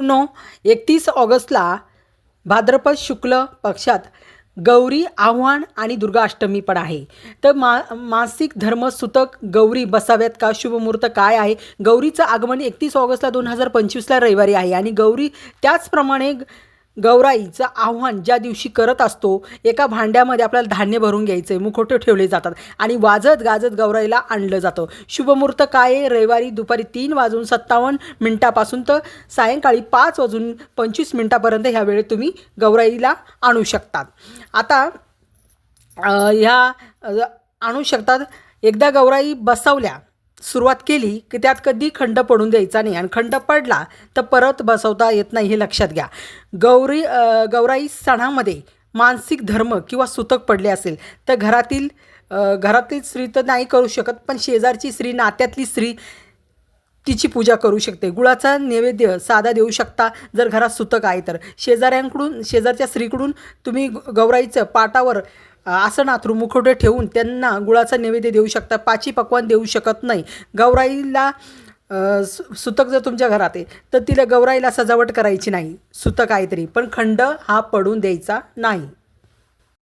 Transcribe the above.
No एकतीस ऑगस्टला भाद्रपद शुक्ल पक्षात गौरी आव्हान आणि दुर्गाष्टमी पण आहे. तर मा मासिक धर्म सुतक गौरी बसाव्यात का? शुभमुहूर्त काय आहे? गौरीचं आगमन एकतीस ऑगस्टला दोन हजार पंचवीसला रविवारी आहे आणि गौरी त्याचप्रमाणे गौराईचं आव्हान ज्या दिवशी करत असतो एका भांड्यामध्ये आपल्याला धान्य भरून घ्यायचं आहे मुखोटे ठेवले जातात आणि वाजत गाजत गौराईला आणलं जातं. शुभमुहूर्त काय आहे? रविवारी दुपारी तीन वाजून सत्तावन्न मिनटापासून तर सायंकाळी पाच वाजून पंचवीस मिनटापर्यंत ह्या वेळेत तुम्ही गौराईला आणू शकतात. आता ह्या आणू शकतात. एकदा गौराई बसवल्या सुरुवात केली की त्यात कधी खंड पडून द्यायचा नाही. आणि खंड पडला तर परत बसवता येत नाही हे लक्षात घ्या. गौरी गौराई सणामध्ये मानसिक धर्म किंवा सुतक पडले असेल तर घरातील घरातील स्त्री तर नाही करू शकत पण शेजारची स्त्री नात्यातली स्त्री तिची पूजा करू शकते. गुळाचा नैवेद्य साधा देऊ शकता जर घरात सुतक आहे तर. शेजाऱ्यांकडून शेजारच्या स्त्रीकडून तुम्ही ग- गौराईचं पाटावर अ, आसन मुखवटे ठेवून त्यांना गुळाचा नैवेद्य देऊ शकता पाची पकवान देऊ शकत नाही. गौराईला सु- सुतक जर तुमच्या घरात आहे तर तिला गौराईला सजावट करायची नाही सुतक आहे तरी. पण खंड हा पडून द्यायचा नाही.